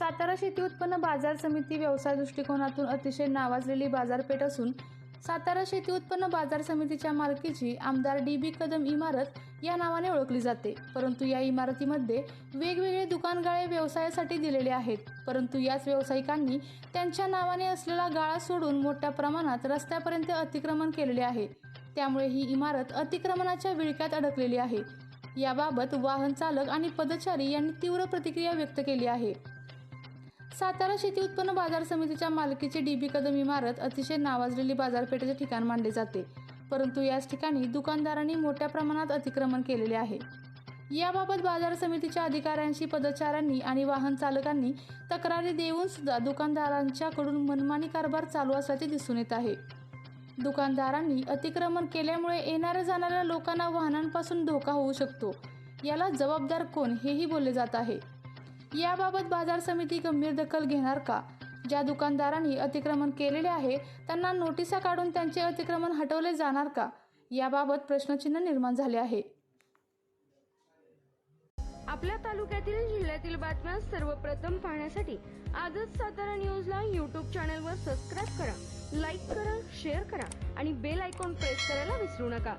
सातारा शेती उत्पन्न बाजार समिती व्यवसाय दृष्टिकोनातून अतिशय नावाजलेली बाजारपेठ असून सातारा शेती उत्पन्न बाजार समितीच्या मालकीची आमदार डी बी कदम इमारत या नावाने ओळखली जाते. परंतु या इमारतीमध्ये वेगवेगळे दुकानगाळे व्यवसायासाठी दिलेले आहेत. परंतु याच व्यावसायिकांनी त्यांच्या नावाने असलेला गाळा सोडून मोठ्या प्रमाणात रस्त्यापर्यंत अतिक्रमण केलेले आहे. त्यामुळे ही इमारत अतिक्रमणाच्या विळख्यात अडकलेली आहे. याबाबत वाहन चालक आणि पदचारी यांनी तीव्र प्रतिक्रिया व्यक्त केली आहे. सातारा शेती उत्पन्न बाजार समितीच्या मालकीची डी बी कदम इमारत अतिशय नावाजलेली बाजारपेठेचे ठिकाण मानले जाते. परंतु याच ठिकाणी दुकानदारांनी मोठ्या प्रमाणात अतिक्रमण केलेले आहे. याबाबत बाजार समितीच्या अधिकाऱ्यांशी पदचाऱ्यांनी आणि वाहन चालकांनी तक्रारी देऊन सुद्धा दुकानदारांच्याकडून मनमानी कारभार चालू असल्याचे दिसून येत आहे. दुकानदारांनी अतिक्रमण केल्यामुळे येणाऱ्या जाणाऱ्या लोकांना वाहनांपासून धोका होऊ शकतो. याला जबाबदार कोण हेही बोलले जात आहे. याबाबत बाजार समिती गंभीर दखल घेणार का? ज्या दुकानदारांनी अतिक्रमण केलेले आहे त्यांना नोटिसा काढून त्यांचे अतिक्रमण हटवले जाणार का? याबाबत प्रश्नचिन्ह निर्माण झाले आहे. आपल्या तालुक्यातील जिल्ह्यातील बातम्या सर्वप्रथम पाहण्यासाठी आजच सातारा न्यूजला यूट्यूब चॅनलवर सबस्क्राईब करा लाईक करा शेअर करा आणि बेल आयकॉन प्रेस करायला विसरू नका.